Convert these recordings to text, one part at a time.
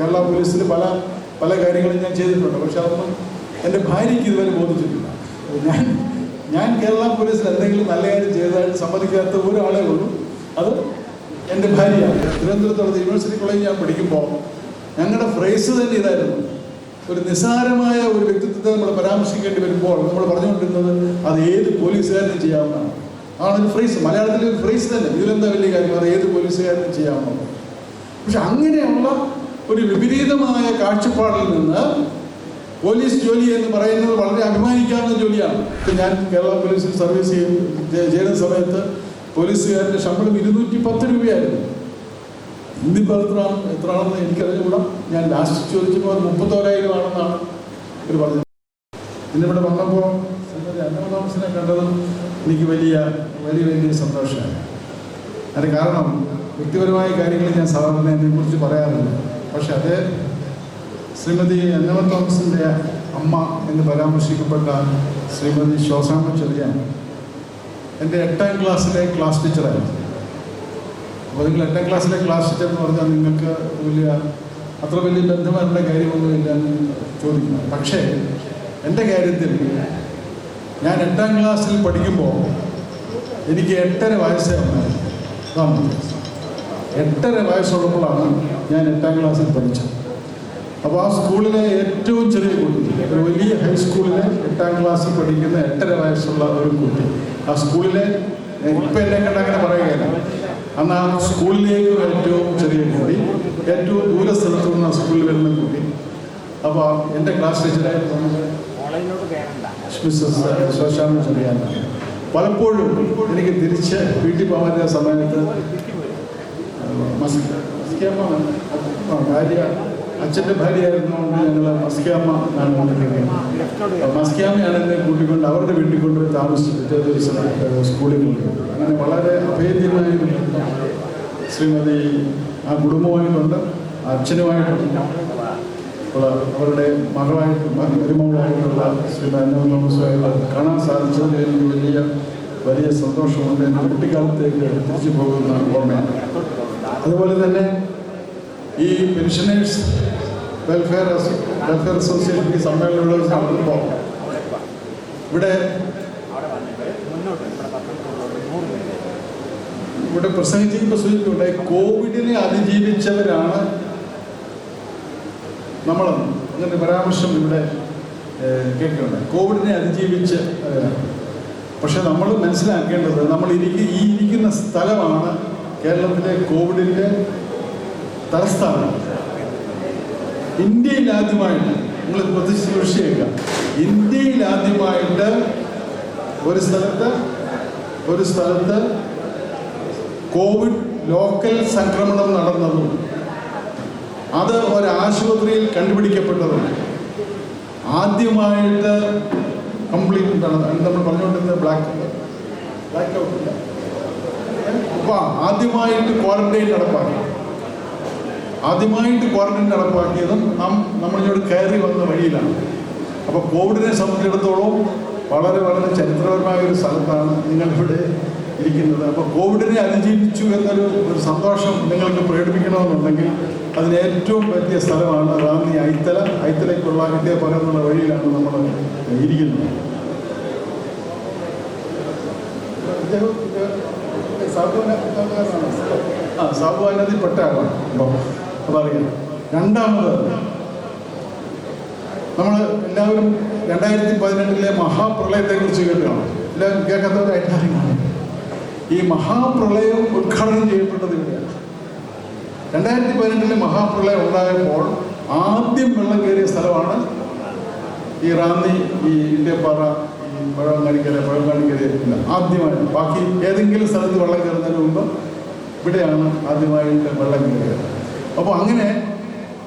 കേരള പോലീസിൽ പല പല കാര്യങ്ങളും ഞാൻ ചെയ്തിട്ടുണ്ട്. പക്ഷെ അതൊന്നും എന്റെ ഭാര്യയ്ക്ക് ഇതുവരെ ബോധിച്ചിട്ടില്ല. ഞാൻ ഞാൻ കേരള പോലീസിൽ എന്തെങ്കിലും നല്ല കാര്യം ചെയ്തതായിട്ട് സമ്മതിക്കാത്ത ഒരാളേ ഉള്ളൂ. അത് എന്റെ ഭാര്യയാണ്. തിരുവനന്തപുരത്തുള്ള യൂണിവേഴ്സിറ്റി കോളേജിൽ ഞാൻ പഠിക്കുമ്പോൾ ഞങ്ങളുടെ ഫ്രേസ് തന്നെ ഇതായിരുന്നു. ഒരു നിസ്സാരമായ ഒരു വ്യക്തിത്വത്തെ നമ്മൾ പരാമർശിക്കേണ്ടി വരുമ്പോൾ നമ്മൾ പറഞ്ഞുകൊണ്ടിരുന്നത് അത് ഏത് പോലീസുകാരനും ചെയ്യാവുന്നതാണ്. അതാണ് ഒരു ഫ്രേസ് മലയാളത്തിലെ ഒരു ഫ്രേസ് തന്നെ. ഇതിലെന്താ വലിയ കാര്യം? അത് ഏത് പോലീസുകാരനും ചെയ്യാവുന്നതാണ്. പക്ഷെ അങ്ങനെയുള്ള ഒരു വിപരീതമായ കാഴ്ചപ്പാടിൽ നിന്ന് പോലീസ് ജോലി എന്ന് പറയുന്നത് വളരെ അഭിമാനിക്കാവുന്ന ജോലിയാണ്. ഞാൻ കേരള പോലീസിൽ സർവീസ് ചെയ്യും ചെയ്യുന്ന സമയത്ത് പോലീസുകാരന്റെ ശമ്പളം ഇരുന്നൂറ്റി പത്ത് രൂപയായിരുന്നു. ഇന്നിപ്പോൾ എത്ര എത്രയാണെന്ന് എനിക്കറിഞ്ഞുകൂടാ. ഞാൻ ലാസ്റ്റ് ചോദിച്ചപ്പോൾ അത് മുപ്പത്തോരായിരം ആണെന്നാണ് ഇവർ പറഞ്ഞത്. ഇന്നിവിടെ വന്നപ്പോൾ അന്നമ കണ്ടതും എനിക്ക് വലിയ വലിയ വലിയ സന്തോഷമാണ്. അതിന് കാരണം വ്യക്തിപരമായ കാര്യങ്ങൾ ഞാൻ സാധാരണ അതിനെക്കുറിച്ച് പറയാറില്ല പക്ഷെ അത് ശ്രീമതി എന്നവർ തോമസിന്റെ അമ്മ എന്ന് പരാമർശിക്കപ്പെട്ട ശ്രീമതി ശോസാമ ചെറിയാൻ എന്റെ എട്ടാം ക്ലാസ്സിലെ ക്ലാസ് ടീച്ചറായിരുന്നു. അപ്പോൾ നിങ്ങൾ എട്ടാം ക്ലാസ്സിലെ ക്ലാസ് ടീച്ചർ എന്ന് പറഞ്ഞാൽ നിങ്ങൾക്ക് വലിയ അത്ര വലിയ ബന്ധമായിട്ടുള്ള കാര്യമൊന്നുമില്ല എന്ന് ചോദിക്കുന്നു. പക്ഷേ എന്റെ കാര്യത്തിൽ ഞാൻ എട്ടാം ക്ലാസ്സിൽ പഠിക്കുമ്പോൾ എനിക്ക് എട്ടര വയസ്സേ ഉണ്ടായിരുന്നു. എട്ടര വയസ്സുള്ളപ്പോഴാണ് ഞാൻ എട്ടാം ക്ലാസ്സിൽ പഠിച്ചത്. അപ്പോൾ ആ സ്കൂളിലെ ഏറ്റവും ചെറിയ കുട്ടി ഒരു വലിയ ഹൈസ്കൂളിലെ എട്ടാം ക്ലാസ്സിൽ പഠിക്കുന്ന എട്ടര വയസ്സുള്ള ഒരു കുട്ടി. ആ സ്കൂളിലെ ഇപ്പം എന്നെ കണ്ട അങ്ങനെ പറയുകയില്ല. അന്ന് ആ സ്കൂളിലേക്ക് ഏറ്റവും ചെറിയ കുട്ടി ഏറ്റവും ദൂര സ്ഥലത്ത് നിന്ന് ആ സ്കൂളിൽ വരുന്ന കുട്ടി. അപ്പോൾ എന്റെ ക്ലാസ് ടീച്ചറെ മിസ്സസ് ശോശാമ പലപ്പോഴും എനിക്ക് തിരിച്ച് വീട്ടിൽ പോകാൻ സമയത്ത് മസ്- മസ്കിയമ്മ ഭാര്യ അച്ഛന്റെ ഭാര്യയായിരുന്നുകൊണ്ട് ഞങ്ങൾ മസ്കിയാമ്മ എന്നാണ് വിളിക്കുന്നത് മസ്കിയാമ്മയാണ് എന്നെ കൂട്ടിക്കൊണ്ട് അവരുടെ വീട്ടിൽ കൊണ്ടുപോയി താമസിച്ചു പിറ്റേ സ്കൂളിൽ കൊണ്ടുപോയി അങ്ങനെ വളരെ അഭേദ്യമായ ശ്രീമതി ആ കുടുംബമായിട്ടുണ്ട് അച്ഛനുമായിട്ടുണ്ട്. ഉള്ള അവരുടെ മകളായിട്ടും മരുമകളായിട്ടുള്ള ശ്രീമതി തോമസുമായിട്ട് കാണാൻ സാധിച്ചതിൽ എനിക്ക് വലിയ വലിയ സന്തോഷമുണ്ട്. എന്റെ കുട്ടിക്കാലത്തേക്ക് തിരിച്ചു പോകുന്ന ഓർമ്മയാണ്. അതുപോലെ തന്നെ ഈ പെൻഷനേഴ്സ് വെൽഫെയർ വെൽഫെയർ അസോസിയേഷൻ ഈ സമ്മേളനങ്ങൾ നടത്തുമ്പോൾ ഇവിടെ ഇവിടെ പ്രസംഗിച്ചപ്പോൾ സൂചിപ്പിക്കുണ്ടായി കോവിഡിനെ അതിജീവിച്ചവരാണ് നമ്മളെന്ന്. അങ്ങനെ പരാമർശം ഇവിടെ കേൾക്കുന്നുണ്ട്. കോവിഡിനെ അതിജീവിച്ച് പക്ഷെ നമ്മൾ മനസ്സിലാക്കേണ്ടത് നമ്മൾ ഇരിക്കുന്ന ഈ ഇരിക്കുന്ന സ്ഥലമാണ് കേരളത്തിലെ കോവിഡിന്റെ തലസ്ഥാനം. ഇന്ത്യയിൽ ആദ്യമായിട്ട് നിങ്ങൾ പ്രതീക്ഷിച്ച് ഇന്ത്യയിൽ ആദ്യമായിട്ട് ഒരു സ്ഥലത്ത് ഒരു സ്ഥലത്ത് കോവിഡ് ലോക്കൽ സംക്രമണം നടന്നതും അത് ഒരാശുപത്രിയിൽ കണ്ടുപിടിക്കപ്പെട്ടതും ആദ്യമായിട്ട് കംപ്ലീറ്റ് എന്താണ് നമ്മൾ പറഞ്ഞുകൊണ്ടിരുന്നത് ബ്ലാക്ക് ബ്ലാക്ക് ഔട്ട് ആദ്യമായിട്ട് ക്വാറന്റൈൻ നടപ്പാക്കി. ആദ്യമായിട്ട് ക്വാറന്റൈൻ നടപ്പാക്കിയതും നാം നമ്മളിങ്ങോട്ട് കയറി വന്ന വഴിയിലാണ്. അപ്പോൾ കോവിഡിനെ സംബന്ധിച്ചിടത്തോളം വളരെ വളരെ ചരിത്രപരമായ ഒരു സ്ഥലത്താണ് നിങ്ങളിവിടെ ഇരിക്കുന്നത്. അപ്പോൾ കോവിഡിനെ അതിജീവിച്ചു എന്നൊരു ഒരു സന്തോഷം നിങ്ങൾക്ക് പ്രകടിപ്പിക്കണമെന്നുണ്ടെങ്കിൽ അതിന് ഏറ്റവും പറ്റിയ സ്ഥലമാണ് റാന്നി ഐത്തല ഐത്തലയ്ക്കുള്ള ഇന്ത്യ പകർന്നുള്ള വഴിയിലാണ് നമ്മൾ ഇരിക്കുന്നത്. സാബുവിനെ ആ സാബു അതിനകത്ത് പെട്ട ആളാണ് അറിയാം. രണ്ടാമത് നമ്മൾ എല്ലാവരും രണ്ടായിരത്തി പതിനെട്ടിലെ മഹാപ്രളയത്തെക്കുറിച്ച് കേൾക്കണം. എല്ലാവരും കേൾക്കാത്തവരായിട്ട് ആരെങ്കിലും ഈ മഹാപ്രളയം ഉദ്ഘാടനം ചെയ്യപ്പെട്ടത് ഇവിടെയാണ്. രണ്ടായിരത്തി പതിനെട്ടിലെ മഹാപ്രളയം ഉണ്ടായപ്പോൾ ആദ്യം വെള്ളം കയറിയ സ്ഥലമാണ് ഈ റാന്നി ഈ ഇന്ത്യപ്പാറ ഈ വെള്ളം കാണിക്കരുത് ഇല്ല ആദ്യമായി ബാക്കി ഏതെങ്കിലും സ്ഥലത്ത് വെള്ളം കയറുന്നതിന് മുമ്പ് ഇവിടെയാണ് ആദ്യമായിട്ട് വെള്ളം കയറിയത്. അപ്പോൾ അങ്ങനെ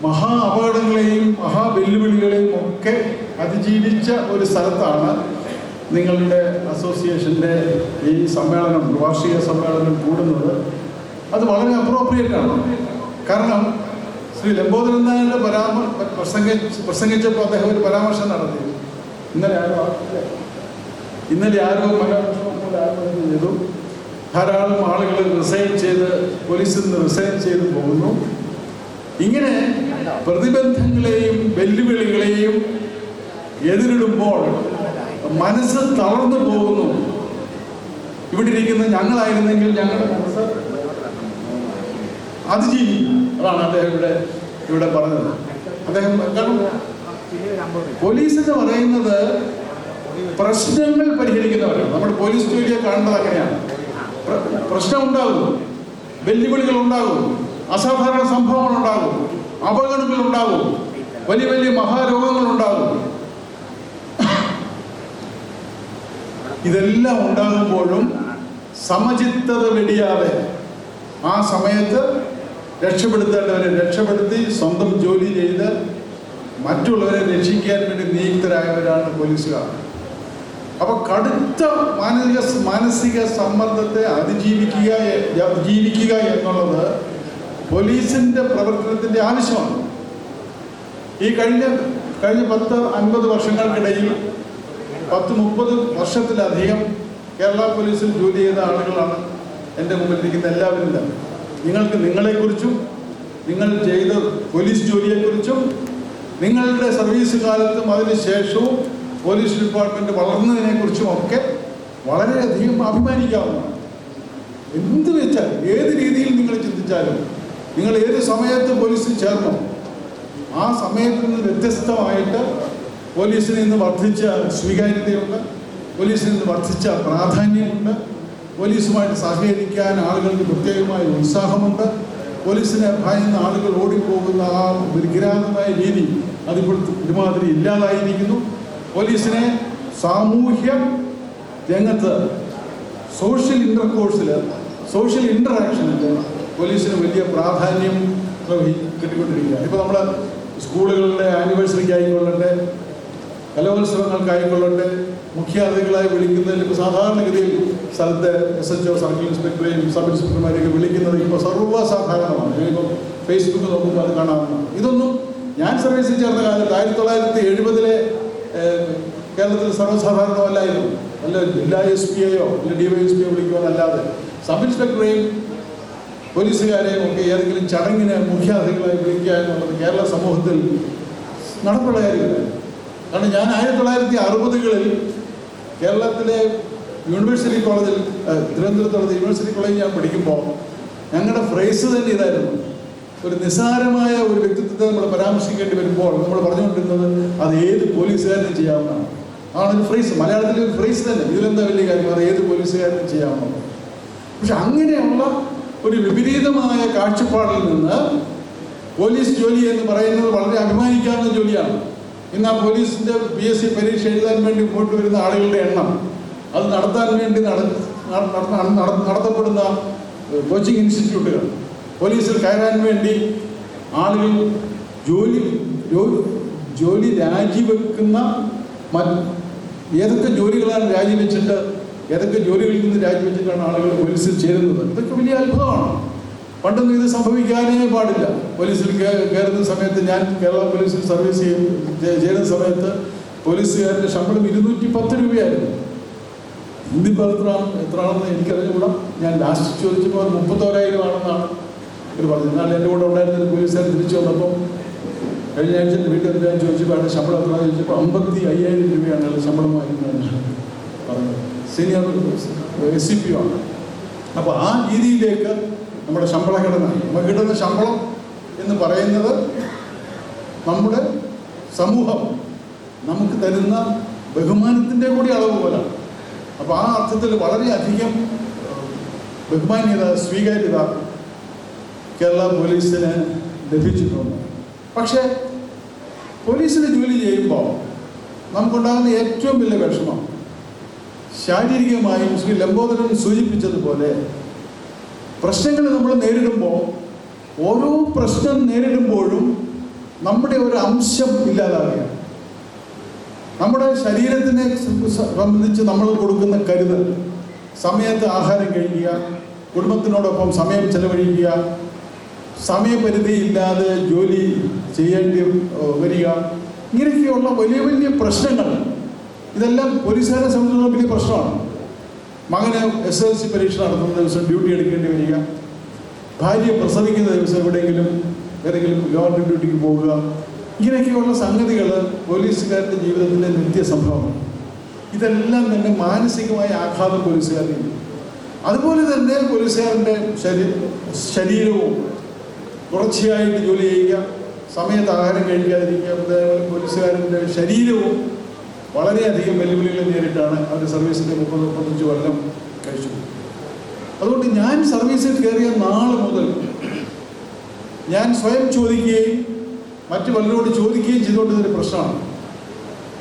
മഹാ അപകടങ്ങളെയും മഹാ വെല്ലുവിളികളെയും ഒക്കെ അതിജീവിച്ച ഒരു സ്ഥലത്താണ് നിങ്ങളുടെ അസോസിയേഷന്റെ ഈ സമ്മേളനം വാർഷിക സമ്മേളനം കൂടുന്നത്. അത് വളരെ അപ്രോപ്രിയേറ്റ് ആണ്. കാരണം ശ്രീ ലംബോദരൻ നായരുടെ പരാമ പ്രസംഗ പ്രസംഗിച്ചപ്പോൾ അദ്ദേഹം ഒരു പരാമർശം നടത്തി. ഇന്നലെ ഇന്നലെ ആരോ പല ചെയ്തു. ധാരാളം ആളുകൾ റിസൈൻ ചെയ്ത് പോലീസിൽ നിന്ന് റിസൈൻ ചെയ്ത് പോകുന്നു. ഇങ്ങനെ പ്രതിബന്ധങ്ങളെയും വെല്ലുവിളികളെയും എതിരിടുമ്പോൾ മനസ്സ് തളർന്നു പോകുന്നു. ഇവിടെ ഇരിക്കുന്ന ഞങ്ങളായിരുന്നെങ്കിൽ ഞങ്ങളുടെ മനസ്സ് അതിജീവിക്കും അതാണ് അദ്ദേഹം ഇവിടെ ഇവിടെ പറഞ്ഞത്. അദ്ദേഹം കാരണം പോലീസ് എന്ന് പറയുന്നത് പ്രശ്നങ്ങൾ പരിഹരിക്കുന്നവരാണ്. നമ്മുടെ പോലീസ് ജോലിയെ കാണുന്നത് അങ്ങനെയാണ്. പ്രശ്നം ഉണ്ടാകും വെല്ലുവിളികൾ ഉണ്ടാകും. അസാധാരണ സംഭവങ്ങൾ ഉണ്ടാകും. അപകടങ്ങൾ ഉണ്ടാകും. വലിയ വലിയ മഹാരോഗങ്ങൾ ഉണ്ടാകും. ഇതെല്ലാം ഉണ്ടാകുമ്പോഴും സമചിത്തത വെടിയാതെ ആ സമയത്ത് രക്ഷപ്പെടുത്തേണ്ടവരെ രക്ഷപ്പെടുത്തി സ്വന്തം ജോലി ചെയ്ത് മറ്റുള്ളവരെ രക്ഷിക്കാൻ വേണ്ടി നിയുക്തരായവരാണ് പോലീസുകാർ. അപ്പൊ കടുത്ത മാനസിക മാനസിക സമ്മർദ്ദത്തെ അതിജീവിക്കുക ജീവിക്കുക എന്നുള്ളത് പോലീസിന്റെ പ്രവർത്തനത്തിന്റെ ആവശ്യമാണ്. ഈ കഴിഞ്ഞ കഴിഞ്ഞ പത്ത് അൻപത് വർഷങ്ങൾക്കിടയിൽ പത്ത് മുപ്പത് വർഷത്തിലധികം കേരള പോലീസിൽ ജോലി ചെയ്ത ആളുകളാണ് എന്റെ മുമ്പിൽ ഇരിക്കുന്ന എല്ലാവരും തന്നെ. നിങ്ങൾക്ക് നിങ്ങളെക്കുറിച്ചും നിങ്ങൾ ചെയ്ത പോലീസ് ജോലിയെക്കുറിച്ചും നിങ്ങളുടെ സർവീസ് കാലത്തും അതിന് ശേഷവും പോലീസ് ഡിപ്പാർട്ട്മെന്റ് വളർന്നതിനെക്കുറിച്ചും ഒക്കെ വളരെയധികം അഭിമാനിക്കാവുന്നതാണ് എന്ത് വെച്ചാൽ ഏത് രീതിയിൽ നിങ്ങൾ ചിന്തിച്ചാലും നിങ്ങൾ ഏത് സമയത്ത് പോലീസിൽ ചേർന്നോ ആ സമയത്ത് നിന്ന് വ്യത്യസ്തമായിട്ട് പോലീസിന് ഇന്ന് വർദ്ധിച്ച സ്വീകാര്യതയുണ്ട് പോലീസിന് ഇന്ന് വർദ്ധിച്ച പ്രാധാന്യമുണ്ട് പോലീസുമായിട്ട് സഹകരിക്കാൻ ആളുകൾക്ക് പ്രത്യേകമായ ഉത്സാഹമുണ്ട് പോലീസിനെ ഭയന്ന് ആളുകൾ ഓടിപ്പോകുന്ന ആ ഒരു കിരാതമായ രീതി അതിപ്പോൾ ഒരുമാതിരി ഇല്ലാതായിരിക്കുന്നു. പോലീസിനെ സാമൂഹ്യ രംഗത്ത് സോഷ്യൽ ഇന്റർകോഴ്സിൽ സോഷ്യൽ ഇന്ററാക്ഷനിൽ പോലീസിന് വലിയ പ്രാധാന്യം കിട്ടിക്കൊണ്ടിരിക്കുകയാണ്. ഇപ്പോൾ നമ്മൾ സ്കൂളുകളുടെ ആനിവേഴ്സറിക്ക് ആയിക്കൊള്ളട്ടെ കലോത്സവങ്ങൾക്കായിക്കൊള്ളട്ടെ മുഖ്യ അതിഥികളായി വിളിക്കുന്നതിൽ ഇപ്പോൾ സാധാരണഗതിയിൽ സ്ഥലത്തെ എസ് എച്ച് ഒ സർക്കിൾ ഇൻസ്പെക്ടറെയും സബ് ഇൻസ്പെക്ടർമാരെയൊക്കെ വിളിക്കുന്നത് ഇപ്പോൾ സർവസാധാരണമാണ്. ഇപ്പോൾ ഫേസ്ബുക്ക് നോക്കുമ്പോൾ അത് കാണാവുന്നതാണ്. ഇതൊന്നും ഞാൻ സർവീസിൽ ചേർന്ന കാലത്ത് ആയിരത്തി തൊള്ളായിരത്തി എഴുപതിലെ കേരളത്തിൽ സർവസാധാരണമല്ലായിരുന്നു. അല്ല ജില്ലാ എസ് പി ഐയോ അല്ല ഡി വൈ എസ് പിയോ വിളിക്കുവാനല്ലാതെ സബ് ഇൻസ്പെക്ടറെയും പോലീസുകാരെയും ഒക്കെ ഏതെങ്കിലും ചടങ്ങിന് മുഖ്യാതിഥികളായി വിളിക്കുക എന്നുള്ളത് കേരള സമൂഹത്തിൽ നടപ്പുള്ള കാര്യമില്ല. കാരണം ഞാൻ ആയിരത്തി തൊള്ളായിരത്തി അറുപതുകളിൽ കേരളത്തിലെ യൂണിവേഴ്സിറ്റി കോളേജിൽ തിരുവനന്തപുരത്തുള്ള യൂണിവേഴ്സിറ്റി കോളേജിൽ ഞാൻ പഠിക്കുമ്പോൾ ഞങ്ങളുടെ ഫ്രേസ് തന്നെ ഇതായിരുന്നു. ഒരു നിസ്സാരമായ ഒരു വ്യക്തിത്വത്തെ നമ്മൾ പരാമർശിക്കേണ്ടി വരുമ്പോൾ നമ്മൾ പറഞ്ഞുകൊണ്ടിരുന്നത് അത് ഏത് പോലീസുകാരനും ചെയ്യാവുന്നതാണ്. ആണൊരു ഫ്രീസ് മലയാളത്തിലെ ഒരു ഫ്രേസ് തന്നെ. ഇതിലെന്താ വലിയ കാര്യം? അത് ഏത് പോലീസുകാരനും ചെയ്യാവുന്നത് പക്ഷെ അങ്ങനെയുള്ള ഒരു വിപരീതമായ കാഴ്ചപ്പാടിൽ നിന്ന് പോലീസ് ജോലി എന്ന് പറയുന്നത് വളരെ അഭിമാനിക്കാവുന്ന ജോലിയാണ്. ഇന്ന് ആ പോലീസിന്റെ പി എസ് സി പരീക്ഷ എഴുതാൻ വേണ്ടി മുമ്പോട്ട് വരുന്ന ആളുകളുടെ എണ്ണം അത് നടത്താൻ വേണ്ടി നട- നട- നട- നട- നടത്തപ്പെടുന്ന കോച്ചിങ് ഇൻസ്റ്റിറ്റ്യൂട്ടുകൾ പോലീസിൽ കയറാൻ വേണ്ടി ആളുകൾ ജോലി ജോലി രാജിവെക്കുന്ന ഏതൊക്കെ ജോലികളാണ് രാജിവെച്ചിട്ട് ഏതൊക്കെ ജോലികളിൽ നിന്ന് രാജിവെച്ചിട്ടാണ് ആളുകൾ പോലീസിൽ ചേരുന്നത്? ഇതൊക്കെ വലിയ അത്ഭുതമാണ്. പണ്ടൊന്നും ഇത് സംഭവിക്കാനേ പാടില്ല. പോലീസിൽ കയറുന്ന സമയത്ത് ഞാൻ കേരള പോലീസിൽ സർവീസ് ചെയ്യും ചെയ്യുന്ന സമയത്ത് പോലീസുകാരുടെ ശമ്പളം ഇരുന്നൂറ്റി പത്ത് രൂപയായിരുന്നു ഇന്നിപ്പോൾ എത്ര എത്രയാണെന്ന് എനിക്കറിഞ്ഞുകൂടാ. ഞാൻ ലാസ്റ്റ് ചോദിച്ചപ്പോൾ മുപ്പത്തോരായിരം ആണെന്നാണ്. ഇവർ പറഞ്ഞു എന്നാൽ എന്റെ കൂടെ ഉണ്ടായിരുന്ന പോലീസുകാർ തിരിച്ചു വന്നപ്പോൾ കഴിഞ്ഞ ആഴ്ച വീട്ടിൽ ഞാൻ ചോദിച്ചപ്പോൾ അവിടെ ശമ്പളം എത്ര ചോദിച്ചപ്പോൾ അമ്പത്തി അയ്യായിരം രൂപയാണ് ശമ്പളം ശമ്പളമായിരുന്നു പറഞ്ഞത് സീനിയർ എസ് സി പി ആണ്. അപ്പോൾ ആ രീതിയിലേക്ക് നമ്മുടെ ശമ്പള ഘടന നമുക്ക് കിട്ടുന്ന ശമ്പളം എന്ന് പറയുന്നത് നമ്മുടെ സമൂഹം നമുക്ക് തരുന്ന ബഹുമാനത്തിന്റെ കൂടി അളവ് പോലാണ്. അപ്പോൾ ആ അർത്ഥത്തിൽ വളരെയധികം ബഹുമാന്യത സ്വീകാര്യത കേരള പോലീസിന് ലഭിച്ചിട്ടുണ്ട്. പക്ഷേ പോലീസിൽ ജോലി ചെയ്യുമ്പോൾ നമുക്കുണ്ടാകുന്ന ഏറ്റവും വലിയ വിഷമം ശാരീരികമായും ശ്രീ ലംബോദരൻ സൂചിപ്പിച്ചതുപോലെ പ്രശ്നങ്ങൾ നമ്മൾ നേരിടുമ്പോൾ ഓരോ പ്രശ്നം നേരിടുമ്പോഴും നമ്മുടെ ഒരു അംശം ഇല്ലാതാവുകയാണ്. നമ്മുടെ ശരീരത്തിനെ സംബന്ധിച്ച് നമ്മൾ കൊടുക്കുന്ന കരുതൽ സമയത്ത് ആഹാരം കഴിക്കുക കുടുംബത്തിനോടൊപ്പം സമയം ചെലവഴിക്കുക സമയപരിധിയില്ലാതെ ജോലി ചെയ്യേണ്ടി വരിക ഇങ്ങനെയൊക്കെയുള്ള വലിയ വലിയ പ്രശ്നങ്ങൾ. ഇതെല്ലാം പോലീസുകാരെ സംബന്ധിച്ചിടത്തോളം വലിയ പ്രശ്നമാണ്. മകന് എസ് എൽ സി പരീക്ഷ നടത്തുന്ന ദിവസം ഡ്യൂട്ടി എടുക്കേണ്ടി വരിക. ഭാര്യ പ്രസവിക്കുന്ന ദിവസം എവിടെയെങ്കിലും ഏതെങ്കിലും ഗവൺമെന്റ് ഡ്യൂട്ടിക്ക് പോവുക. ഇങ്ങനെയൊക്കെയുള്ള സംഗതികൾ പോലീസുകാരുടെ ജീവിതത്തിലെ നിത്യസംഭവമാണ് ഇതെല്ലാം തന്നെ മാനസികമായ ആഘാതം പോലീസുകാരുടെ. അതുപോലെ തന്നെ പോലീസുകാരന്റെ ശരീ ശരീരവും തുടർച്ചയായിട്ട് ജോലി ചെയ്യുക സമയത്ത് ആഹാരം കഴിക്കാതിരിക്കുക പോലീസുകാരന്റെ ശരീരവും വളരെയധികം വെല്ലുവിളികൾ നേരിട്ടാണ് അവർ സർവീസിന്റെ മുപ്പത് മുപ്പത്തഞ്ച് കൊല്ലം കഴിച്ചു അതുകൊണ്ട് ഞാൻ സർവീസിൽ കയറിയ നാൾ മുതൽ ഞാൻ സ്വയം ചോദിക്കുകയും മറ്റു പലരോട് ചോദിക്കുകയും ചെയ്തുകൊണ്ടിരുന്നൊരു പ്രശ്നമാണ്.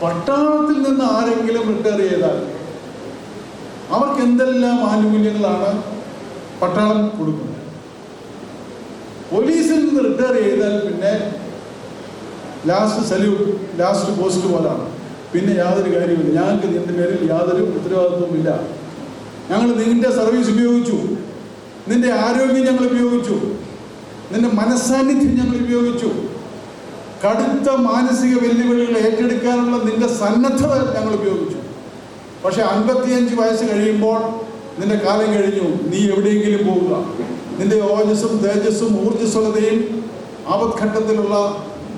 പട്ടാളത്തിൽ നിന്ന് ആരെങ്കിലും റിട്ടയർ ചെയ്താൽ അവർക്ക് എന്തെല്ലാം ആനുകൂല്യങ്ങളാണ് പട്ടാളം കൊടുക്കുന്നത്? പോലീസിൽ നിന്ന് റിട്ടയർ ചെയ്താൽ പിന്നെ ലാസ്റ്റ് സല്യൂട്ട് ലാസ്റ്റ് പോസ്റ്റ് പോലാണ്. പിന്നെ യാതൊരു കാര്യമില്ല ഞങ്ങൾക്ക് നിന്റെ പേരിൽ യാതൊരു ഉത്തരവാദിത്വവും ഇല്ല. ഞങ്ങൾ നിന്റെ സർവീസ് ഉപയോഗിച്ചു. നിന്റെ ആരോഗ്യം ഞങ്ങൾ ഉപയോഗിച്ചു. നിന്റെ മനസ്സാന്നിധ്യം ഞങ്ങൾ ഉപയോഗിച്ചു. കടുത്ത മാനസിക വെല്ലുവിളികൾ ഏറ്റെടുക്കാനുള്ള നിന്റെ സന്നദ്ധത ഞങ്ങൾ ഉപയോഗിച്ചു. പക്ഷെ അൻപത്തിയഞ്ച് വയസ്സ് കഴിയുമ്പോൾ നിന്റെ കാലം കഴിഞ്ഞു. നീ എവിടെയെങ്കിലും പോവുക. നിന്റെ ഓജസ്സും തേജസ്സും ഊർജസ്വലതയും ആപത്ഘട്ടത്തിലുള്ള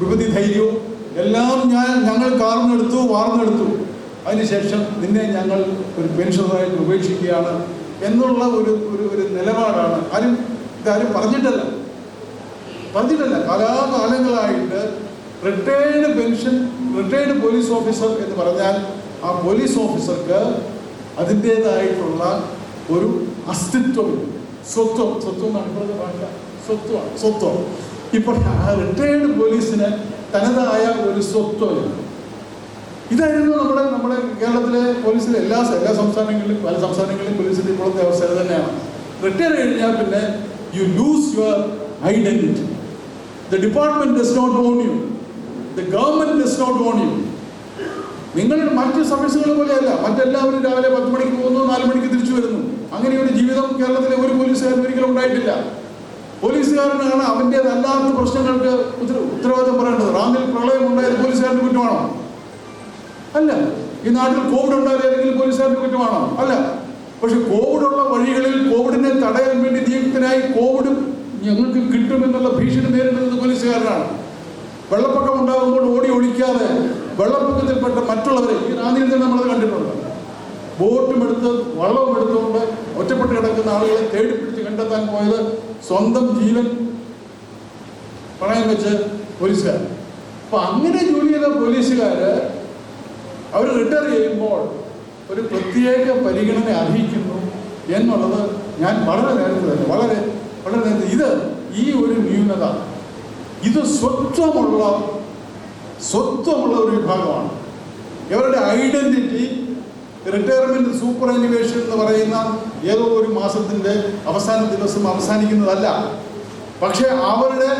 വിപതി ധൈര്യവും എല്ലാം ഞാൻ ഞങ്ങൾ കാർന്നെടുത്തു വാർന്നെടുത്തു. അതിനുശേഷം നിന്നെ ഞങ്ങൾ ഒരു പെൻഷനായിട്ട് ഉപേക്ഷിക്കുകയാണ് എന്നുള്ള ഒരു ഒരു ഒരു നിലപാടാണ്. ആരും ഇതാരും പറഞ്ഞിട്ടല്ല. പറഞ്ഞിട്ടല്ല. കാലാകാലങ്ങളായിട്ട് retired pension retired police officer എന്ന് പറഞ്ഞാൽ ആ പോലീസ് ഓഫീസർക്ക് അതിന്റേതായിട്ടുള്ള ഒരു അസ്തിത്വം സ്വത്വം സ്വത്വം എന്നാണ് ഇപ്പോഴത്തെ ഭാഷ സ്വത്വമാണ് സ്വത്വം ഇപ്പോൾ റിട്ടയേർഡ് പോലീസിന് തനതായ ഒരു സ്വത്വമില്ല ഇതായിരുന്നു നമ്മുടെ നമ്മുടെ കേരളത്തിലെ പോലീസിലെ എല്ലാ എല്ലാ സംസ്ഥാനങ്ങളിലും പല സംസ്ഥാനങ്ങളിലും പോലീസിന്റെ ഇപ്പോഴത്തെ അവസ്ഥ തന്നെയാണ്. റിട്ടയർ കഴിഞ്ഞാൽ പിന്നെ you lose your identity the department does not own you the government does not own you നിങ്ങൾ മറ്റ് സർവീസുകൾ പോലെയല്ല. മറ്റെല്ലാവരും രാവിലെ പത്ത് മണിക്ക് പോകുന്നു നാല് മണിക്ക് തിരിച്ചു വരുന്നു. അങ്ങനെ ഒരു ജീവിതം കേരളത്തിലെ ഒരു പോലീസുകാരൻ ഒരിക്കലും ഉണ്ടായിട്ടില്ല. പോലീസുകാരനാണ് അവന്റെതല്ലാത്ത പ്രശ്നങ്ങൾക്ക് ഉത്തര ഉത്തരവാദിത്തം പറയേണ്ടത്. റാന്നിൽ പ്രളയം ഉണ്ടായത് പോലീസുകാരന്റെ കുറ്റമാണോ? അല്ല. ഈ നാട്ടിൽ കോവിഡ് ഉണ്ടായാലും ഏതെങ്കിലും പോലീസുകാരുടെ കുറ്റമാണോ? അല്ല. പക്ഷെ കോവിഡുള്ള വഴികളിൽ കോവിഡിനെ തടയാൻ വേണ്ടി നിയുക്തനായി കോവിഡ് ഞങ്ങൾക്ക് കിട്ടുമെന്നുള്ള ഭീഷണി നേരിടുന്നത് പോലീസുകാരനാണ്. വെള്ളപ്പൊക്കം ഉണ്ടാകുമ്പോൾ ഓടി ഒളിക്കാതെ വെള്ളപ്പൊക്കത്തിൽപ്പെട്ട മറ്റുള്ളവരെ ഈ റാന്നിയിൽ തന്നെ നമ്മളത് കണ്ടിട്ടുണ്ട്. ബോട്ടും എടുത്ത് വള്ളവും എടുത്തുകൊണ്ട് ഒറ്റപ്പെട്ട് കിടക്കുന്ന ആളുകളെ തേടി പിടിച്ച് കണ്ടെത്താൻ പോയത് സ്വന്തം ജീവൻ പണയം വെച്ച് പോലീസുകാർ അപ്പൊ അങ്ങനെ ജോലി ചെയ്ത പോലീസുകാര് അവർ റിട്ടയർ ചെയ്യുമ്പോൾ ഒരു പ്രത്യേക പരിഗണന അർഹിക്കുന്നു എന്നുള്ളത് ഞാൻ വളരെ നേരത്തെ തന്നെ വളരെ വളരെ നേരത്തെ ഇത് ഈ ഒരു ന്യൂനത ഇത് സ്വത്വമുള്ള സ്വത്വമുള്ള ഒരു വിഭാഗമാണ്. ഇവരുടെ ഐഡന്റിറ്റി റിട്ടയർമെന്റ് സൂപ്പർ അനിവേഷൻ എന്ന് പറയുന്ന ഏതോ ഒരു മാസത്തിന്റെ അവസാന ദിവസം അവസാനിക്കുന്നതല്ല. പക്ഷേ അവരുടെ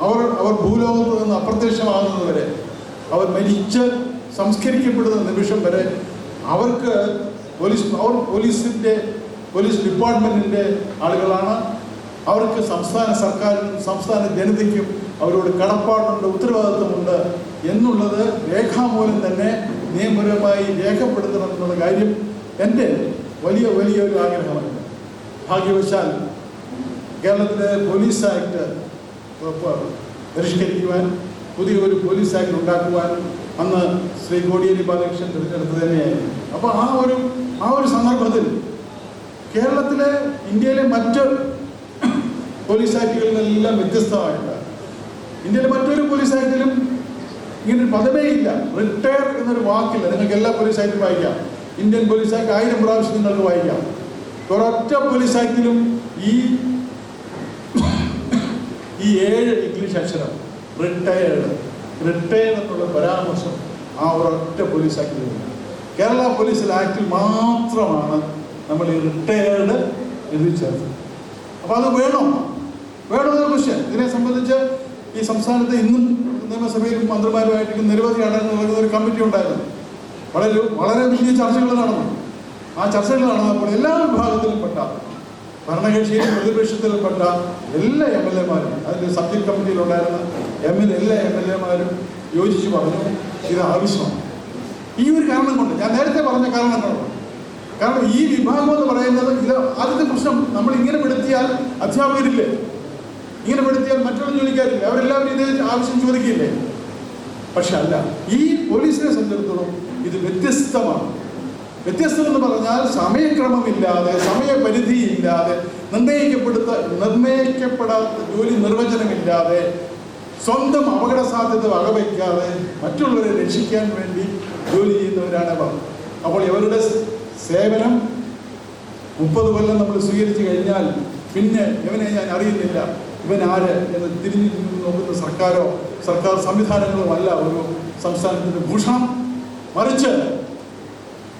അവർ അവർ ഭൂലോകത്ത് നിന്ന് അപ്രത്യക്ഷമാകുന്നതുവരെ അവർ മരിച്ച് സംസ്കരിക്കപ്പെടുന്ന നിമിഷം വരെ അവർക്ക് പോലീസ് അവർ പോലീസിന്റെ പോലീസ് ഡിപ്പാർട്ട്മെന്റിന്റെ ആളുകളാണ്. അവർക്ക് സംസ്ഥാന സർക്കാരിനും സംസ്ഥാന ജനതയ്ക്കും അവരോട് കടപ്പാടുണ്ട് ഉത്തരവാദിത്വമുണ്ട്. എന്നുള്ളത് രേഖാമൂലം തന്നെ നിയമപരമായി രേഖപ്പെടുത്തണം എന്നുള്ള കാര്യം എന്റെ വലിയ വലിയ ഒരു ആഗ്രഹമാണ്. ഭാഗ്യവശാൽ കേരളത്തിലെ പോലീസ് ആക്ട് പരിഷ്കരിക്കുവാൻ പുതിയ ഒരു പോലീസ് ആക്ട് ഉണ്ടാക്കുവാൻ അന്ന് ശ്രീ കോടിയേരി ബാലകൃഷ്ണൻ തിരഞ്ഞെടുത്തത് തന്നെയായിരുന്നു. അപ്പോൾ ആ ഒരു ആ ഒരു സന്ദർഭത്തിൽ കേരളത്തിലെ ഇന്ത്യയിലെ മറ്റ് പോലീസ് ആക്ടുകളിൽ നിന്നെല്ലാം വ്യത്യസ്തമായിട്ട് ഇന്ത്യയിലെ മറ്റൊരു പോലീസ് ആക്ടിലും ഇങ്ങനെ ഒരു പദമേ ഇല്ല. റിട്ടയർ എന്നൊരു വാക്കില്ല. നിങ്ങൾക്ക് എല്ലാ പോലീസ് ആക്ടും വായിക്കാം. ഇന്ത്യൻ പോലീസ് ആക്ട് ആയിരം പ്രാവശ്യം നിങ്ങൾക്ക് വായിക്കാം. ഒരൊറ്റ പോലീസ് ആക്ടിലും ഈ ഈ ഏഴ് ഇംഗ്ലീഷ് അക്ഷരം റിട്ടയേർഡ് റിട്ടയേർഡ് എന്നുള്ള പരാമർശം ആ ഒരൊറ്റ പോലീസ് കേരള പോലീസിൽ ആക്ടിൽ മാത്രമാണ് നമ്മൾ ഈ റിട്ടയേർഡ് എഴുതി ചേർത്തത്. അപ്പോൾ അത് വേണോ? വേണോ ക്വസ്റ്റ്യൻ ഇതിനെ സംബന്ധിച്ച് ഈ സംസ്ഥാനത്ത് ഇന്നും നിയമസഭയിലും മന്ത്രിമാരുമായിട്ട് നിരവധി അടങ്ങ് നൽകുന്ന ഒരു കമ്മിറ്റി ഉണ്ടായിരുന്നു. വളരെ വളരെ വലിയ ചർച്ചകൾ നടന്നു. ആ ചർച്ചകൾ നടന്നപ്പോൾ എല്ലാ വിഭാഗത്തിലും പെട്ട ഭരണകക്ഷിയിലും പ്രതിപക്ഷത്തിലും പെട്ട എല്ലാ എം എൽ എമാരും അതിന്റെ സബ്ജക്ട് കമ്മിറ്റിയിലുണ്ടായിരുന്ന എം എൽ എല്ലാ എം എൽ എമാരും യോജിച്ച് പറഞ്ഞു ഇത് ആവശ്യമാണ്. ഈ ഒരു കാരണം കൊണ്ട് ഞാൻ നേരത്തെ പറഞ്ഞ കാരണങ്ങളാണ് കാരണം ഈ വിഭാഗം എന്ന് പറയുന്നത് ഇത് ആദ്യത്തെ പ്രശ്നം നമ്മൾ ഇങ്ങനെ പെടുത്തിയാൽ അധ്യാപകരില്ലേ? ഇങ്ങനെ പെടുത്തിയാൽ മറ്റൊന്നും ജോലിക്കാരില്ല. അവരെല്ലാവരും ഇതേ ആവശ്യം ചോദിക്കില്ലേ പക്ഷെ അല്ല ഈ പോലീസിനെ സംബന്ധിച്ചിടത്തോളം ഇത് വ്യത്യസ്തമാണ്. വ്യത്യസ്തം എന്ന് പറഞ്ഞാൽ സമയക്രമമില്ലാതെ സമയപരിധിയില്ലാതെ നിർണയിക്കപ്പെടുത്ത നിർണയിക്കപ്പെടാത്ത ജോലി നിർവചനമില്ലാതെ സ്വന്തം അപകട സാധ്യത വകവയ്ക്കാതെ മറ്റുള്ളവരെ രക്ഷിക്കാൻ വേണ്ടി ജോലി ചെയ്യുന്നവരാണ് അവർ. അപ്പോൾ ഇവരുടെ സേവനം മുപ്പത് കൊല്ലം നമ്മൾ സ്വീകരിച്ചു കഴിഞ്ഞാൽ പിന്നെ ഇവനെ ഞാൻ അറിയുന്നില്ല. ഇവൻ ആര് എന്ന് തിരിഞ്ഞു നോക്കുന്ന സർക്കാരോ സർക്കാർ സംവിധാനങ്ങളോ അല്ല ഒരു സംസ്ഥാനത്തിന്റെ ഭൂഷണം. മറിച്ച്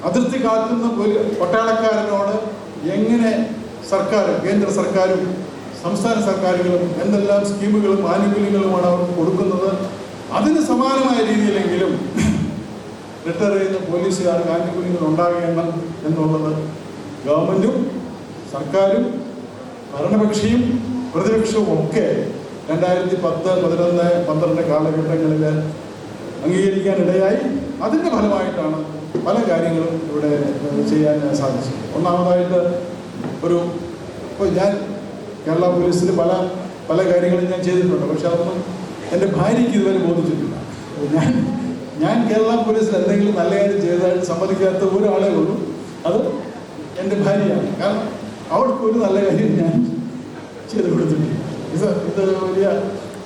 അതിർത്തി കാക്കുന്ന ഒരു പട്ടാളക്കാരനോട് എങ്ങനെ സർക്കാർ കേന്ദ്ര സർക്കാരും സംസ്ഥാന സർക്കാരുകളും എന്തെല്ലാം സ്കീമുകളും ആനുകൂല്യങ്ങളുമാണ് അവർക്ക് കൊടുക്കുന്നത് അതിന് സമാനമായ രീതിയിലെങ്കിലും റിട്ടയർ ചെയ്യുന്ന പോലീസുകാർക്ക് ആനുകൂല്യങ്ങൾ ഉണ്ടാകണം എന്നുള്ളത് ഗവൺമെന്റും സർക്കാരും ഭരണപക്ഷവും പ്രതിപക്ഷവും ഒക്കെ രണ്ടായിരത്തി പത്ത് പതിനൊന്ന് പന്ത്രണ്ട് കാലഘട്ടങ്ങളിൽ അംഗീകരിക്കാനിടയായി. അതിന്റെ ഫലമായിട്ടാണ് പല കാര്യങ്ങളും ഇവിടെ ചെയ്യാൻ സാധിച്ചത്. ഒന്നാമതായിട്ട് ഒരു ഇപ്പോൾ ഞാൻ കേരള പോലീസിൽ പല പല കാര്യങ്ങളും ഞാൻ ചെയ്തിട്ടുണ്ട്. പക്ഷെ അതൊന്നും എന്റെ ഭാര്യയ്ക്ക് ഇതുവരെ ബോധിച്ചിട്ടില്ല. ഞാൻ ഞാൻ കേരള പോലീസിൽ എന്തെങ്കിലും നല്ല കാര്യം ചെയ്തതായിട്ട് സമ്മതിക്കാത്ത ഒരാളെ ഉള്ളൂ. അത് എന്റെ ഭാര്യയാണ്. കാരണം അവൾക്ക് ഒരു നല്ല കാര്യം ഞാൻ ചെയ്ത് കൊടുത്തിട്ടുണ്ട്. ഇത് ഇത് വലിയ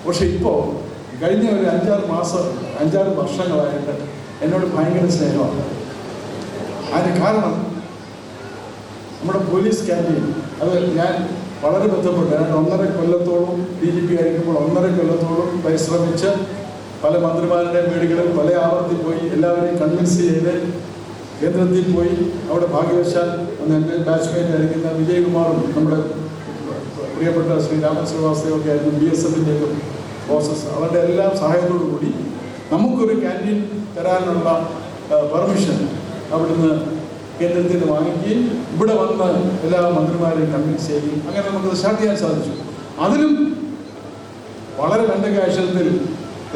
പക്ഷെ ഇപ്പോൾ കഴിഞ്ഞ ഒരു അഞ്ചാറ് മാസം അഞ്ചാറ് വർഷങ്ങളായിട്ട് എന്നോട് ഭയങ്കര സ്നേഹമാണ്. അതിന് കാരണം നമ്മുടെ പോലീസ് ക്യാന്റീൻ അത് ഞാൻ വളരെ ബന്ധപ്പെട്ട് ഞാൻ ഒന്നര കൊല്ലത്തോളം ഡി ജി പി ആയിരിക്കുമ്പോൾ ഒന്നര കൊല്ലത്തോളം പരിശ്രമിച്ച് പല മന്ത്രിമാരുടെയും വീടുകളിൽ പല ആവർത്തി പോയി എല്ലാവരെയും കൺവിൻസ് ചെയ്ത് കേന്ദ്രത്തിൽ പോയി. അവിടെ ഭാഗ്യവശാൽ ഒന്ന് എന്റെ ബാച്ച്മേറ്റ് ആയിരിക്കുന്ന വിജയകുമാറും നമ്മുടെ പ്രിയപ്പെട്ട ശ്രീ രാമൻ ശ്രീവാസ്തവൊക്കെ ആയിരുന്നു ബി എസ് എഫിന്റെ പ്രോസസ്സ് അവരുടെ എല്ലാം സഹായത്തോടു കൂടി നമുക്കൊരു ക്യാന്റീൻ തരാനുള്ള പെർമിഷൻ അവിടുന്ന് കേന്ദ്രത്തിൽ നിന്ന് വാങ്ങിക്കുകയും ഇവിടെ വന്ന് എല്ലാ മന്ത്രിമാരെയും കൺവിൻസ് ചെയ്യുകയും അങ്ങനെ നമുക്ക് സ്റ്റാർട്ട് ചെയ്യാൻ സാധിച്ചു. അതിലും വളരെ കണ്ട കാഴ്ചത്തിൽ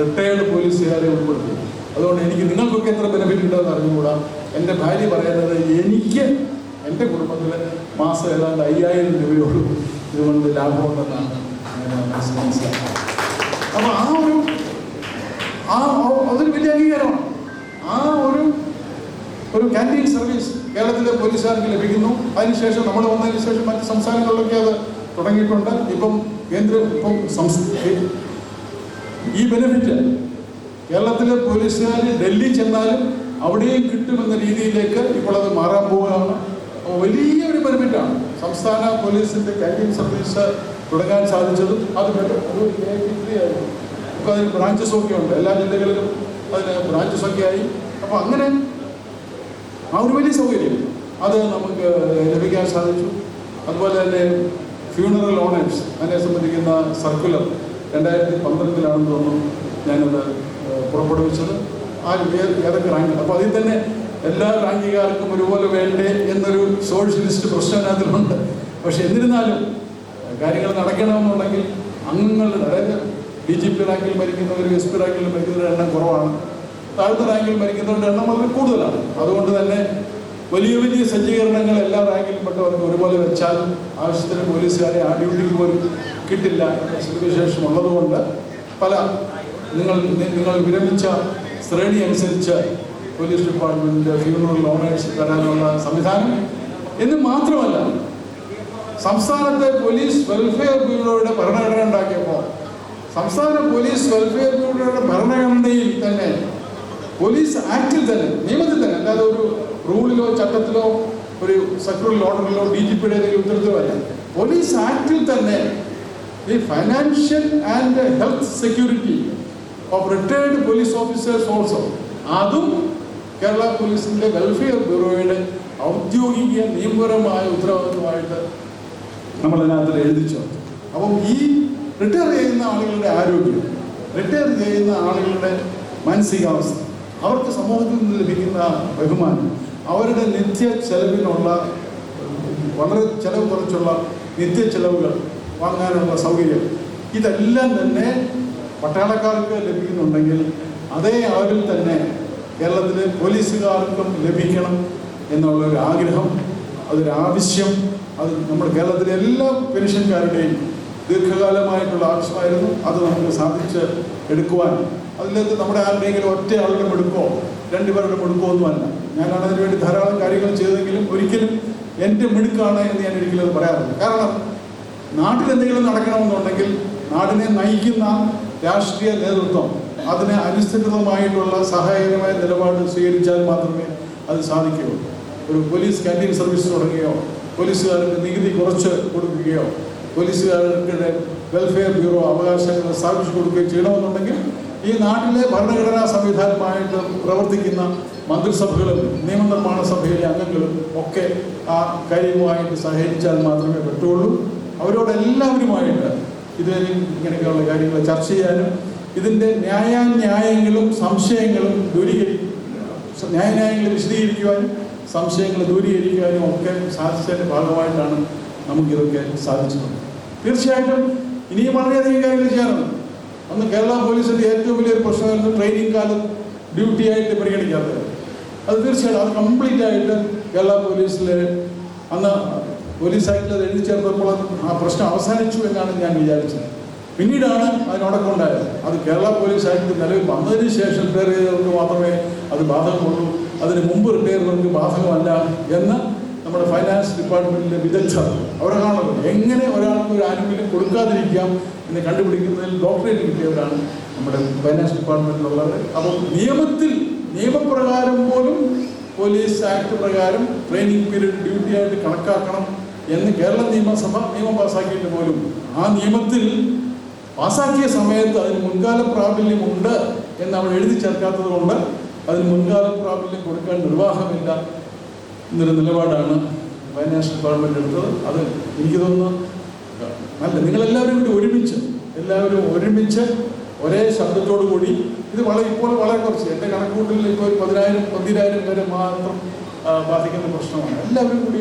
റിട്ടയേർഡ് പോലീസുകാരെ ഉൾപ്പെടുത്തി. അതുകൊണ്ട് എനിക്ക് നിങ്ങൾക്കൊക്കെ എത്ര ബെനിഫിറ്റ് ഉണ്ടെന്ന് അറിഞ്ഞുകൂടാ. എന്റെ ഭാര്യ പറയുന്നത് എനിക്ക് എന്റെ കുടുംബത്തിൽ മാസം ഏതാണ്ട് അയ്യായിരം രൂപയോട് ഇതുകൊണ്ട് ലാഭമുണ്ടെന്നാണ് മനസ്സിലാക്കുന്നത് അപ്പോൾ ആ ഒരു ആ അതൊരു വലിയ അംഗീകാരമാണ്. ആ ഒരു ഒരു ക്യാന്റീൻ സർവീസ് കേരളത്തിലെ പോലീസുകാർക്ക് ലഭിക്കുന്നു. അതിനുശേഷം നമ്മൾ വന്നതിന് ശേഷം മറ്റ് സംസ്ഥാനങ്ങളിലൊക്കെ അത് തുടങ്ങിയിട്ടുണ്ട്. ഇപ്പം കേന്ദ്ര ഇപ്പം ഈ ബെനിഫിറ്റ് കേരളത്തിലെ പോലീസുകാർ ഡൽഹി ചെന്നാലും അവിടെയും കിട്ടുമെന്ന രീതിയിലേക്ക് ഇപ്പോൾ അത് മാറാൻ പോവുകയാണ്. വലിയൊരു ബെനിഫിറ്റാണ് സംസ്ഥാന പോലീസിന്റെ ക്യാന്റീൻ സർവീസ് തുടങ്ങാൻ സാധിച്ചതും അത് ഒരു ആയിരുന്നു ഇപ്പോൾ അതിന് ബ്രാഞ്ചസ് ഒക്കെ ഉണ്ട് എല്ലാ ജില്ലകളിലും അതിന് ബ്രാഞ്ചസ് ഒക്കെ ആയി അപ്പോൾ അങ്ങനെ ആ ഒരു വലിയ സൗകര്യം അത് നമുക്ക് ലഭിക്കാൻ സാധിച്ചു. അതുപോലെ തന്നെ ഫ്യൂണറൽ ഓണേഴ്സ് അതിനെ സംബന്ധിക്കുന്ന സർക്കുലർ രണ്ടായിരത്തി പന്ത്രണ്ടിലാണെന്ന് തോന്നുന്നു ഞാനത് പുറപ്പെടുവിച്ചത്. ആ ഏതൊക്കെ റാങ്ക് അപ്പോൾ അതിൽ തന്നെ എല്ലാ റാങ്കുകാർക്കും ഒരുപോലെ വേണ്ടേ എന്നൊരു സോഷ്യലിസ്റ്റ് പ്രശ്നം അതിലുണ്ട്. പക്ഷെ എന്നിരുന്നാലും കാര്യങ്ങൾ നടക്കണമെന്നുണ്ടെങ്കിൽ അംഗങ്ങളുടെ അതായത് ഡി ജി പി റാങ്കിൽ മരിക്കുന്നവർ എസ് പി റാങ്കിൽ മരിക്കുന്നവരുടെ എണ്ണം കുറവാണ്. താഴ്ന്ന റാങ്കിൽ മരിക്കുന്നവരുടെ എണ്ണം വളരെ കൂടുതലാണ്. അതുകൊണ്ട് തന്നെ വലിയ വലിയ സജ്ജീകരണങ്ങൾ എല്ലാ റാങ്കിൽപ്പെട്ടവർക്ക് ഒരുപോലെ വെച്ചാൽ ആവശ്യത്തിന് പോലീസുകാരെ ആ പോലും കിട്ടില്ല സ്ഥിതിവിശേഷം ഉള്ളതുകൊണ്ട് പല നിങ്ങൾ നിങ്ങൾ വിരമിച്ച ശ്രേണി അനുസരിച്ച് പോലീസ് ഡിപ്പാർട്ട്മെന്റ് ഫ്യൂണറൽ ഓണേഴ്സ് തരാനുള്ള സംവിധാനം. എന്ന് മാത്രമല്ല സംസ്ഥാനത്തെ പോലീസ് വെൽഫെയർ ബ്യൂറോയുടെ ഭരണഘടന ഉണ്ടാക്കിയപ്പോൾ സംസ്ഥാന പോലീസ് വെൽഫെയർ ബ്യൂറോയുടെ ഭരണഘടനയിൽ തന്നെ പോലീസ് ആക്ടിൽ തന്നെ നിയമത്തിൽ തന്നെ അല്ലാതെ ഒരു റൂളിലോ ചട്ടത്തിലോ ഒരു സെക്യൂറൽ ഓർഡറിലോ ഡി ജി പിയുടെ ഏതെങ്കിലും ഉത്തരത്തിലോ പോലീസ് ആക്ടിൽ തന്നെ ഈ financial and health security of retired police officers also അതും കേരള പോലീസിന്റെ വെൽഫെയർ ബ്യൂറോയുടെ ഔദ്യോഗിക നിയമപരമായ ഉത്തരവാദിത്വമായിട്ട് നമ്മൾ അതിനകത്ത് എഴുതിച്ചു? അപ്പം ഈ റിട്ടയർ ചെയ്യുന്ന ആളുകളുടെ ആരോഗ്യം റിട്ടയർ ചെയ്യുന്ന ആളുകളുടെ മാനസികാവസ്ഥ അവർക്ക് സമൂഹത്തിൽ നിന്ന് ലഭിക്കുന്ന ബഹുമാനം അവരുടെ നിത്യ ചെലവിനുള്ള വളരെ ചെലവ് കുറച്ചുള്ള നിത്യ ചെലവുകൾ വാങ്ങാനുള്ള സൗകര്യം ഇതെല്ലാം തന്നെ പട്ടാളക്കാർക്ക് ലഭിക്കുന്നുണ്ടെങ്കിൽ അതേ അവരിൽ തന്നെ കേരളത്തിലെ പോലീസുകാർക്കും ലഭിക്കണം എന്നുള്ള ഒരു ആഗ്രഹം അതൊരാവശ്യം അത് നമ്മുടെ കേരളത്തിലെ എല്ലാ പെൻഷൻകാരുടെയും ദീർഘകാലമായിട്ടുള്ള ആവശ്യമായിരുന്നു. അത് നമുക്ക് സാധിച്ച് എടുക്കുവാൻ. അതിലേക്ക് നമ്മുടെ ആരുടെയെങ്കിലും ഒറ്റ ആളുടെ മിടുക്കോ രണ്ടുപേരുടെ മിടുക്കോ ഒന്നുമല്ല. ഞാനാണ് അതിനു വേണ്ടി ധാരാളം കാര്യങ്ങൾ ചെയ്തെങ്കിലും ഒരിക്കലും എന്റെ മിടുക്കാണ് എന്ന് ഞാൻ ഒരിക്കലും പറയാറില്ല. കാരണം നാട്ടിൽ എന്തെങ്കിലും നടക്കണമെന്നുണ്ടെങ്കിൽ നാടിനെ നയിക്കുന്ന രാഷ്ട്രീയ നേതൃത്വം അതിന് അനുസൃതമായിട്ടുള്ള സഹായകരമായ നിലപാട് സ്വീകരിച്ചാൽ മാത്രമേ അത് സാധിക്കുകയുള്ളൂ. ഒരു പോലീസ് കാന്റീൻ സർവീസ് തുടങ്ങുകയോ പോലീസുകാർക്ക് നികുതി കുറച്ച് കൊടുക്കുകയോ പോലീസുകാരുടെ വെൽഫെയർ ബ്യൂറോ അവകാശങ്ങൾ സ്ഥാപിച്ചു കൊടുക്കുകയും ചെയ്യണമെന്നുണ്ടെങ്കിൽ ഈ നാട്ടിലെ ഭരണഘടനാ സംവിധാനമായിട്ട് പ്രവർത്തിക്കുന്ന മന്ത്രിസഭകളും നിയമനിർമ്മാണ സഭയിലെ അംഗങ്ങളും ഒക്കെ ആ കാര്യവുമായിട്ട് സഹകരിച്ചാൽ മാത്രമേ പറ്റുള്ളൂ. അവരോടെല്ലാവരുമായിട്ട് ഇതുവരെ ഇങ്ങനെയൊക്കെയുള്ള കാര്യങ്ങൾ ചർച്ച ചെയ്യാനും ഇതിന്റെ ന്യായാന്യായങ്ങളും സംശയങ്ങളും ദൂരീകരി ന്യായന്യായങ്ങൾ വിശദീകരിക്കുവാനും സംശയങ്ങൾ ദൂരീകരിക്കുവാനും ഒക്കെ സാധിച്ചതിന്റെ ഭാഗമായിട്ടാണ് നമുക്കിതൊക്കെ സാധിച്ചിട്ടുള്ളത്. തീർച്ചയായിട്ടും ഇനിയും വളരെയധികം കാര്യങ്ങൾ ചെയ്യാനുണ്ട്. അന്ന് കേരള പോലീസിന്റെ ഏറ്റവും വലിയൊരു പ്രശ്നമായിരുന്നു ട്രെയിനിങ് കാലം ഡ്യൂട്ടി ആയിട്ട് പരിഗണിക്കാത്തത്. അത് തീർച്ചയായിട്ടും അത് കംപ്ലീറ്റ് ആയിട്ട് കേരള പോലീസിലെ അന്ന് പോലീസ് ആയിട്ട് എഴുതി ചേർന്നപ്പോൾ ആ പ്രശ്നം അവസാനിച്ചു എന്നാണ് ഞാൻ വിചാരിച്ചത്. പിന്നീടാണ് അതിനോടൊക്കെ ഉണ്ടായത്. അത് കേരള പോലീസ് ആക്ട് നിലവിൽ വന്നതിന് ശേഷം റിട്ടയർ ചെയ്തവർക്ക് മാത്രമേ അത് ബാധകമുള്ളൂ. അതിന് മുമ്പ് റിട്ടയർ ചെയ്തവർക്ക് ബാധകമല്ല എന്ന് നമ്മുടെ ഫൈനാൻസ് ഡിപ്പാർട്ട്മെന്റിലെ വിദഗ്ധർ അവരെ കാണുന്നത്. എങ്ങനെ ഒരാൾക്ക് ഒരു ആനുകൂല്യം കൊടുക്കാതിരിക്കാം എന്ന് കണ്ടുപിടിക്കുന്നതിൽ ഡോക്ടറേറ്റ് കിട്ടിയവരാണ് നമ്മുടെ ഫൈനാൻസ് ഡിപ്പാർട്ട്മെന്റിലുള്ളവർ അപ്പം നിയമത്തിൽ നിയമപ്രകാരം പോലും പോലീസ് ആക്ട് പ്രകാരം ട്രെയിനിങ് പീരീഡ് ഡ്യൂട്ടി ആയിട്ട് കണക്കാക്കണം എന്ന് കേരള നിയമസഭ നിയമം പാസ്സാക്കിയിട്ട് പോലും ആ നിയമത്തിൽ പാസ്സാക്കിയ സമയത്ത് അതിന് മുൻകാല പ്രാബല്യമുണ്ട് എന്ന് അവൾ എഴുതി ചേർക്കാത്തത് കൊണ്ട് അതിന് മുൻകാല പ്രാബല്യം കൊടുക്കാൻ നിർവാഹമില്ല എന്നൊരു നിലപാടാണ് ഫൈനാൻസ് ഡിപ്പാർട്ട്മെന്റ് എടുത്തത്. അത് എനിക്ക് തോന്നുന്നു അല്ല നിങ്ങളെല്ലാവരും കൂടി ഒരുമിച്ച് എല്ലാവരും ഒരുമിച്ച് ഒരേ ശബ്ദത്തോടു കൂടി ഇത് വളരെ ഇപ്പോൾ വളരെ കുറച്ച് എന്റെ കണക്കൂട്ടലിൽ ഇപ്പോൾ ഒരു പതിനായിരം പതിനായിരം പേരെ മാത്രം ബാധിക്കുന്ന പ്രശ്നമാണ്. എല്ലാവരും കൂടി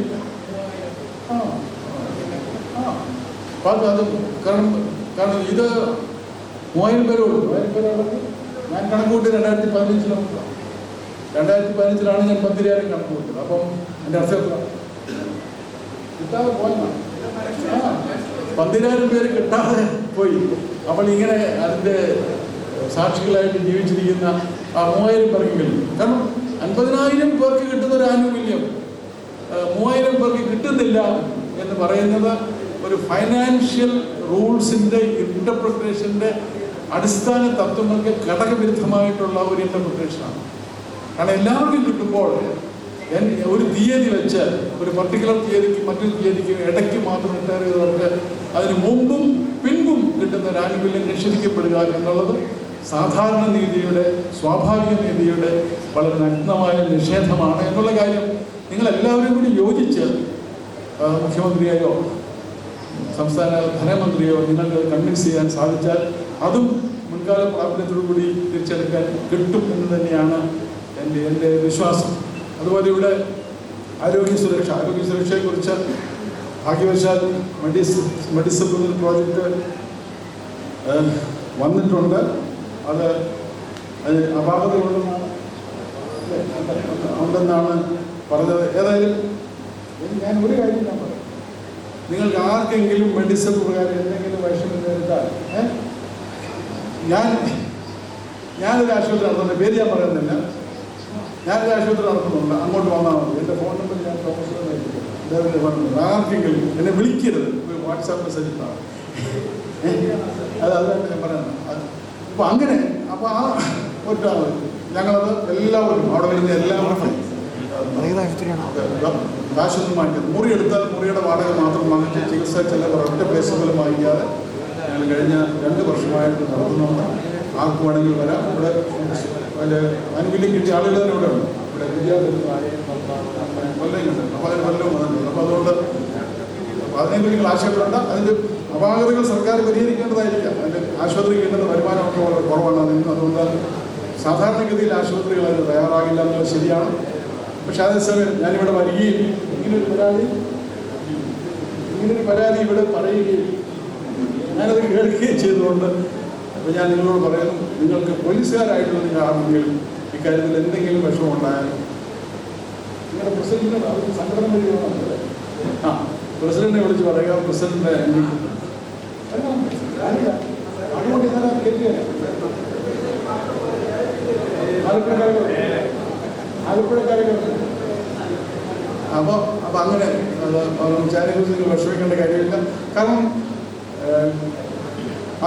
ആ ആ അത് കാരണം കാരണം ഇത് മൂവായിരം പേരേ ഉള്ളൂ മൂവായിരം പേരുള്ളത് ഞാൻ കണക്കൂട്ടി രണ്ടായിരത്തി പതിനഞ്ചിലാണ് രണ്ടായിരത്തി പതിനഞ്ചിലാണ് ഞാൻ പന്തിരിയാലും കണക്ക് കൂട്ടിയത് അപ്പം എന്റെ അർത്ഥം? കിട്ടാതെ പോയെന്നാണ് പന്തിരായിരം പേര് കിട്ടാതെ പോയി. അപ്പോൾ ഇങ്ങനെ അതിന്റെ സാക്ഷികളായിട്ട് ജീവിച്ചിരിക്കുന്ന ആ മൂവായിരം പേർക്കെങ്കിലും കാരണം അൻപതിനായിരം പേർക്ക് കിട്ടുന്ന ഒരു ആനുകൂല്യം മൂവായിരം പേർക്ക് കിട്ടുന്നില്ല എന്ന് പറയുന്നത് ഒരു ഫൈനാൻഷ്യൽ റൂൾസിന്റെ ഇന്റർപ്രിട്ടേഷന്റെ അടിസ്ഥാന തത്വങ്ങൾക്ക് ഘടകവിരുദ്ധമായിട്ടുള്ള ഒരു ഇന്റർപ്രിട്ടേഷനാണ് കാരണം എല്ലാവർക്കും കിട്ടുമ്പോൾ ഒരു തീയതി വെച്ച് ഒരു പർട്ടിക്കുലർ തീയതിക്ക് മറ്റൊരു തീയതിക്ക് ഇടയ്ക്ക് മാത്രം റിട്ടയർ ചെയ്തവർക്ക് അതിന് മുമ്പും പിൻപും കിട്ടുന്ന ഒരു ആനുകൂല്യം നിഷേധിക്കപ്പെടുക എന്നുള്ളത് സാധാരണ നീതിയുടെ സ്വാഭാവിക നീതിയുടെ വളരെ നഗ്നമായ നിഷേധമാണ് എന്നുള്ള കാര്യം നിങ്ങൾ എല്ലാവരും കൂടി യോജിച്ച് മുഖ്യമന്ത്രിയെയോ സംസ്ഥാന ധനമന്ത്രിയോ നിങ്ങൾക്ക് കൺവിൻസ് ചെയ്യാൻ സാധിച്ചാൽ അതും മുൻകാല പ്രാബല്യത്തോടുകൂടി തിരിച്ചെടുക്കാൻ കിട്ടും എന്ന് തന്നെയാണ് എന്റെ എന്റെ വിശ്വാസം. അതുപോലെ ഇവിടെ ആരോഗ്യ സുരക്ഷ ആരോഗ്യ സുരക്ഷയെക്കുറിച്ച് ഭാഗ്യവശാൽ മെഡിസ് മെഡിസിൻ പ്രോജക്റ്റ് വന്നിട്ടുണ്ട്. അത് അത് അപാകതയുണ്ടെന്നാണ്? ഉണ്ടെന്നാണ് പറഞ്ഞത്. ഏതായാലും ഞാൻ ഒരു കാര്യം ഞാൻ പറയാം. നിങ്ങൾക്ക് ആർക്കെങ്കിലും മെഡിസിൻ പ്രകാരം എന്തെങ്കിലും വൈഷമ്യം നേരിട്ടാൽ ഞാൻ ഞാനൊരു ആശുപത്രി നടത്തുന്നുണ്ട്. പേര് ഞാൻ പറയുന്നില്ല. ഞാനൊരു ആശുപത്രി നടത്തുന്നുണ്ട്. അങ്ങോട്ട് വന്നാൽ മതി. എന്റെ ഫോൺ നമ്പർ ഞാൻ പ്രൊഫസറിനെ പറഞ്ഞു ആർക്കെങ്കിലും എന്നെ വിളിക്കരുത്. ഒരു വാട്സാപ്പ് മെസ്സേജ് അത് അതാണ് ഞാൻ പറയുന്നത്. അപ്പോൾ അങ്ങനെ അപ്പോൾ ആ ഒറ്റ ഞങ്ങളത് എല്ലാവരും അവിടെ വരുന്ന എല്ലാവരും. കാശൊന്നും വാങ്ങിക്കുന്നത് മുറി എടുത്താൽ മുറിയുടെ വാടക മാത്രം വാങ്ങിച്ച് ചികിത്സ ചെലവ് ഒറ്റ പൈസ പോലും വാങ്ങിക്കാതെ ഞങ്ങൾ കഴിഞ്ഞ രണ്ട് വർഷമായിട്ട് നടത്തുന്നുണ്ട്. ആർക്ക് വേണമെങ്കിൽ വരാം. ഇവിടെ അതിന്റെ അനുകൂല്യം കിട്ടിയ ആളുകൾ തന്നെ ഇവിടെ ഉണ്ട്. ഇവിടെ വിദ്യാഭ്യാസ കൊല്ലം അപ്പോൾ അതിന് കൊല്ലം വന്നിട്ടുണ്ട്. അപ്പോൾ അതുകൊണ്ട് അപ്പോൾ അതിനെക്കുറിച്ച് ആശയപ്പെടേണ്ട. അതിന്റെ അപാകതകൾ സർക്കാർ പരിഹരിക്കേണ്ടതായിരിക്കാം. അതിന്റെ ആശുപത്രി കിട്ടുന്ന വരുമാനമൊക്കെ വളരെ കുറവാണ്. അതിന് അതുകൊണ്ട് സാധാരണഗതിയിൽ ആശുപത്രികൾ അതിന് തയ്യാറാകില്ല എന്നുള്ളത് ശരിയാണ്. പക്ഷെ അതേ സമയം ഞാനിവിടെ വരികയും ഇങ്ങനൊരു പരാതി ഇങ്ങനൊരു പരാതി ഇവിടെ പറയുകയും ഞാനത് കേൾക്കുകയും ചെയ്തുകൊണ്ട് അപ്പോൾ ഞാൻ നിങ്ങളോട് പറയുന്നു നിങ്ങൾക്ക് പോലീസുകാരായിട്ടുള്ള നിങ്ങളാണെങ്കിൽ ഇക്കാര്യത്തിൽ എന്തെങ്കിലും വിഷമമുണ്ടായാൽ നിങ്ങളുടെ പ്രസിഡന്റിനോട് അവർക്ക് സംഘടന വഴി വേണം ആ പ്രസിഡന്റിനെ വിളിച്ച് പറയുക പ്രസിഡന്റിനെ അതുകൊണ്ട് ഞാൻ ആലപ്പുഴക്കാരെ ആലപ്പുഴക്കാരെ അപ്പോൾ അങ്ങനെ അത് ചാനലിൽ വിഷമിക്കേണ്ട കാര്യമില്ല. കാരണം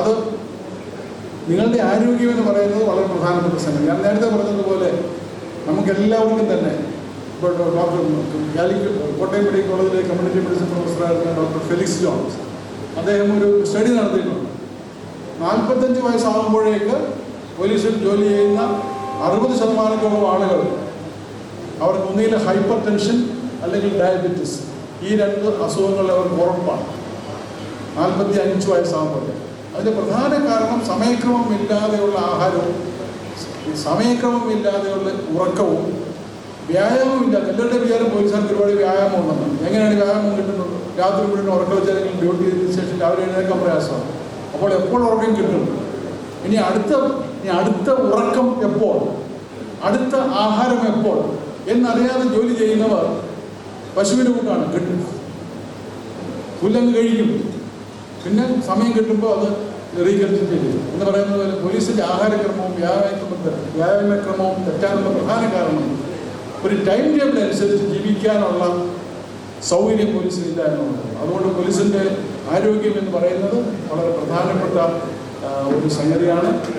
അത് നിങ്ങളുടെ ആരോഗ്യം എന്ന് പറയുന്നത് വളരെ പ്രധാനപ്പെട്ട സംഗതി ഞാൻ നേരത്തെ പറഞ്ഞതുപോലെ നമുക്ക് എല്ലാവർക്കും തന്നെ ഇപ്പോൾ ഡോക്ടർ കോട്ടയം മെഡിക്കൽ കോളേജിലെ കമ്മ്യൂണിറ്റി മെഡിസിൻ പ്രൊഫസറായിരുന്ന ഡോക്ടർ ഫെലിക്സ് ജോൺസ്. അദ്ദേഹം ഒരു സ്റ്റഡി നടത്തിയിട്ടുണ്ട്. നാൽപ്പത്തഞ്ച് വയസ്സാകുമ്പോഴേക്ക് പോലീസിൽ ജോലി ചെയ്യുന്ന അറുപത് ശതമാനത്തോളം ആളുകൾ അവർക്ക് ഒന്നുകിൽ ഹൈപ്പർ ടെൻഷൻ അല്ലെങ്കിൽ ഡയബറ്റിസ്. ഈ രണ്ട് അസുഖങ്ങൾ അവർക്ക് ഉറപ്പാണ്. നാൽപ്പത്തി അഞ്ച് വയസ്സാകുമ്പോൾ അതിന്റെ പ്രധാന കാരണം സമയക്രമം ഇല്ലാതെയുള്ള ആഹാരവും സമയക്രമം ഇല്ലാതെയുള്ള ഉറക്കവും വ്യായാമം ഇല്ലാതെ എല്ലാവരുടെ വിചാരം പോലീസുകാർക്ക് ഒരുപാട് വ്യായാമം ഉണ്ടെന്ന് എങ്ങനെയാണ് വ്യായാമം കിട്ടുന്നത്? രാത്രി മുഴുവൻ ഉറക്കം വെച്ചാൽ ഡ്യൂട്ടി ചെയ്തതിനു ശേഷം രാവിലെ എഴുന്നേക്കാൻ പ്രയാസമാണ്. അപ്പോൾ എപ്പോൾ ഉറക്കം കിട്ടും? ഇനി അടുത്ത ഇനി അടുത്ത ഉറക്കം എപ്പോൾ? അടുത്ത ആഹാരം എപ്പോൾ? എന്നറിയാതെ ജോലി ചെയ്യുന്നവർ പശുവിന്റെ കൂട്ടാണ്. കിട്ടും. പുല്ലങ്ങ് കഴിക്കും. പിന്നെ സമയം കിട്ടുമ്പോൾ അത് റീകൾച്ചർ ചെയ്യും. എന്ന് പറയുന്നത് പോലെ പോലീസിന്റെ ആഹാരക്രമവും വ്യായാമക്രമവും വ്യായാമക്രമവും തെറ്റാനുള്ള പ്രധാന കാരണം ഒരു ടൈം ടേബിൾ അനുസരിച്ച് ജീവിക്കാനുള്ള സൗകര്യം പോലീസിനില്ല എന്നുള്ളത്. അതുകൊണ്ട് പോലീസിന്റെ ആരോഗ്യം എന്ന് പറയുന്നത് വളരെ പ്രധാനപ്പെട്ട ഒരു സംഗതിയാണ്.